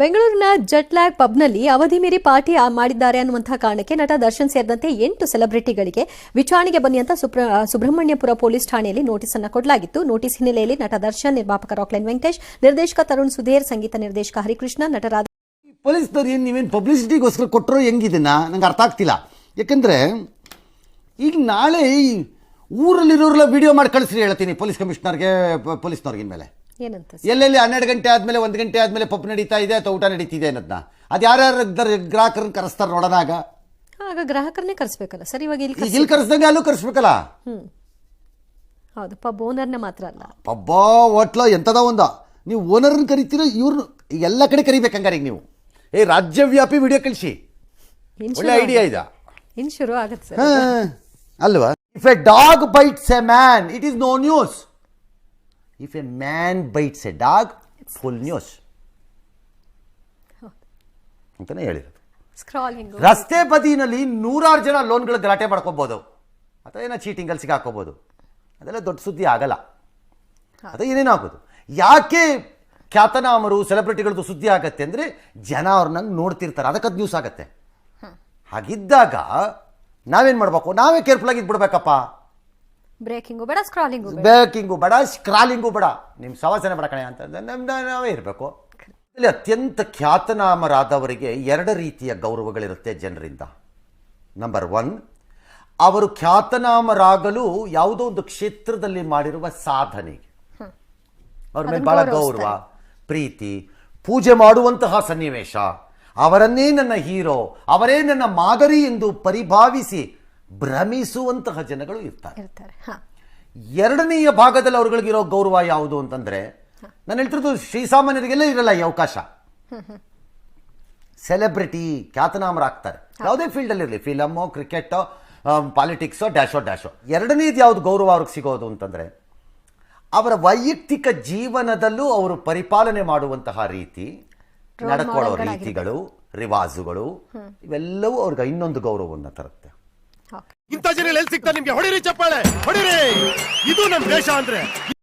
ಬೆಂಗಳೂರಿನ ಜಟ್ಲ್ಯಾಗ್ ಪಬ್ನಲ್ಲಿ ಅವಧಿ ಮೀರಿ ಪಾರ್ಟಿ ಮಾಡಿದ್ದಾರೆ ಅನ್ನುವಂತಹ ಕಾರಣಕ್ಕೆ ನಟ ದರ್ಶನ್ ಸೇರಿದಂತೆ ಎಂಟು ಸೆಲೆಬ್ರಿಟಿಗಳಿಗೆ ವಿಚಾರಣೆಗೆ ಬನ್ನಿ ಅಂತ ಸುಬ್ರ- ಸುಬ್ರಹ್ಮಣ್ಯಪುರ ಪೊಲೀಸ್ ಠಾಣೆಯಲ್ಲಿ ನೋಟಿಸ್ ಅನ್ನು ಕೊಡಲಾಗಿತ್ತು. ನೋಟಿಸ್ ಹಿನ್ನೆಲೆಯಲ್ಲಿ ನಟ ದರ್ಶನ್, ನಿರ್ಮಾಪಕ ರಾಕ್ಲೈನ್ ವೆಂಕಟೇಶ್, ನಿರ್ದೇಶಕ ತರುಣ್ ಸುಧೀರ್, ಸಂಗೀತ ನಿರ್ದೇಶಕ ಹರಿಕೃಷ್ಣ, ನಟರಾದ ಪೊಲೀಸ್ನವ್ರು ಏನು ನೀವೇನು ಪಬ್ಲಿಸಿಟಿಗೋಸ್ಕರ ಕೊಟ್ಟರೋ ಹೆಂಗಿದನ್ನ ನಂಗೆ ಅರ್ಥ ಆಗ್ತಿಲ್ಲ. ಯಾಕಂದರೆ ಈಗ ನಾಳೆ ಊರಲ್ಲಿರೋರೆಲ್ಲ ವಿಡಿಯೋ ಮಾಡಿ ಕಳಿಸ್ರಿ ಹೇಳ್ತೀನಿ ಪೊಲೀಸ್ ಕಮಿಷನರ್ಗೆ ಪೊಲೀಸ್ನವ್ರಿಗಿನ ಪೊಲೀಸ್ನವ್ರಿಗೆ ಮೇಲೆ ಏನಂತ ಎಲ್ಲೆಲ್ಲಿ ಹನ್ನೆರಡು ಗಂಟೆ ಆದಮೇಲೆ ಒಂದು ಗಂಟೆ ಆದಮೇಲೆ ಪಪ್ಪು ನಡೀತಾ ಇದೆ ಅಥವಾ ಊಟ ನಡೀತಿದೆ ಅನ್ನೋದನ್ನ ಅದು ಯಾರ್ಯಾರು ಗ್ರಾಹಕರನ್ನ ಕರೆಸ್ತಾರೆ ನೋಡೋಣ ಆಗ. ಆಗ ಗ್ರಾಹಕರನ್ನೇ ಕರೆಸ್ಬೇಕಲ್ಲ ಸರ್ ಇವಾಗ ಇಲ್ಲಿ ಇಲ್ಲಿ ಕರೆಸ್ದಂಗೆ ಅಲ್ಲೂ ಕರೆಸ್ಬೇಕಲ್ಲ? ಹೌದು ಪಬ್ ಓನರ್ನ ಮಾತ್ರ ಅಲ್ಲ. ಪಬ್ಬ ಹೋಟ್ಲ ಎಂಥದ ಒಂದ. ನೀವು ಓನರ್ನ ಕರಿತೀರೋ ಇವ್ರನ್ನ ಎಲ್ಲ ಕಡೆ ಕರಿಬೇಕು ಹಂಗಾರೆ ಈಗ ನೀವು. ಏ ರಾಜ್ಯವ್ಯಾಪಿ ವಿಡಿಯೋ ಕಳಿಸಿ. ಒಳ್ಳೆ ಐಡಿಯಾ ಇದೆ. ಇನ್ ಶುರು ಆಗುತ್ತೆ ಸರ್. ಅಲ್ವಾ? If a dog bites a man it is no news if a man bites a dog full news ಅಂತಲೇ ಹೇಳಿರೋದು. ರಸ್ತೆ ಬದಿನಲ್ಲಿ ನೂರಾರು ಜನ ಲೋನ್ಗಳು ಗಲಾಟೆ ಮಾಡ್ಕೋಬೋದು. ಅಥವಾ ಏನೋ ಚೀಟಿಂಗಲ್ಲಿ ಸಿಗಾಕೋಬೋದು. ಅದೆಲ್ಲ ದೊಡ್ಡ ಸುದ್ದಿ ಆಗಲ್ಲ. ಅದು ಏನೇನೋ ಆಗೋದು. ಯಾಕೆ ಖ್ಯಾತನಾಮರು ಸೆಲೆಬ್ರಿಟಿಗಳದ್ದು ಸುದ್ದಿ ಆಗತ್ತೆ ಅಂದರೆ ಜನ ಅವ್ರನ್ನ ನೋಡ್ತಿರ್ತಾರೆ. ಅದಕ್ಕದು ನ್ಯೂಸ್ ಆಗತ್ತೆ. ಹಾಗಿದ್ದಾಗ ನಾವೇನು ಮಾಡಬೇಕು? ನಾವೇ ಕೇರ್ಫುಲ್ ಆಗಿ ಬಿಡ್ಬೇಕಪ್ಪ ಬ್ರೇಕಿಂಗು ಬೇಡ ಸ್ಕ್ರಾಲಿಂಗು ಬ್ರೇಕಿಂಗು ಬೇಕಿಂಗು ಬೇಡ ಸ್ಕ್ರಾಲಿಂಗು ಬೇಡ. ನಿಮ್ಮ ಸವಾಸನೆ ಬೇಡ ಕಣೆ ಅಂತ ನಮ್ಮ ನಾವೇ ಇರಬೇಕು. ಇಲ್ಲಿ ಅತ್ಯಂತ ಖ್ಯಾತನಾಮರಾದವರಿಗೆ ಎರಡು ರೀತಿಯ ಗೌರವಗಳಿರುತ್ತೆ ಜನರಿಂದ. ನಂಬರ್ ಒನ್ ಅವರು ಖ್ಯಾತನಾಮರಾಗಲು ಯಾವುದೋ ಒಂದು ಕ್ಷೇತ್ರದಲ್ಲಿ ಮಾಡಿರುವ ಸಾಧನೆ. ಅವ್ರ ಮೇಲೆ ಬಹಳ ಗೌರವ ಪ್ರೀತಿ ಪೂಜೆ ಮಾಡುವಂತಹ ಸನ್ನಿವೇಶ. ಅವರನ್ನೇ ನನ್ನ ಹೀರೋ ಅವರೇ ನನ್ನ ಮಾದರಿ ಎಂದು ಪರಿಭಾವಿಸಿ ಭ್ರಮಿಸುವಂತಹ ಜನಗಳು ಇರ್ತಾರೆ. ಇರ್ತಾರೆ. ಹಾ. ಎರಡನೆಯ ಭಾಗದಲ್ಲಿ ಅವ್ರುಗಳಿಗಿರೋ ಗೌರವ ಯಾವುದು ಅಂತಂದ್ರೆ ನಾನು ಹೇಳ್ತಿರೋದು ಶ್ರೀಸಾಮಾನ್ಯರಿಗೆಲ್ಲ ಇರಲ್ಲ ಈ ಅವಕಾಶ. ಸೆಲೆಬ್ರಿಟಿ ಖ್ಯಾತನಾಮರಾಗ್ತಾರೆ. ಯಾವುದೇ ಫೀಲ್ಡಲ್ಲಿ ಇರಲಿ ಫಿಲಮ್ಮು ಕ್ರಿಕೆಟೋ ಪಾಲಿಟಿಕ್ಸೋ ಡ್ಯಾಶೋ ಡ್ಯಾಶೋ. ಎರಡನೇದು ಯಾವುದು ಗೌರವ ಅವ್ರಿಗೆ ಸಿಗೋದು ಅಂತಂದ್ರೆ ಅವರ ವೈಯಕ್ತಿಕ ಜೀವನದಲ್ಲೂ ಅವರು ಪರಿಪಾಲನೆ ಮಾಡುವಂತಹ ರೀತಿ ನಡ್ಕೊಳ್ಳೋ ರೀತಿಗಳು ರಿವಾಜುಗಳು ಇವೆಲ್ಲವೂ ಅವ್ರಿಗೆ ಇನ್ನೊಂದು ಗೌರವವನ್ನು ತರುತ್ತೆ. ಇಂಥ ಜನ ಎಲ್ಲಿ ಸಿಗ್ತಾರೆ ನಿಮ್ಗೆ? ಹೊಡಿರಿ ಚಪ್ಪಾಳೆ ಹೊಡಿರಿ. ಇದು ನಮ್ ದೇಶ ಅಂದ್ರೆ.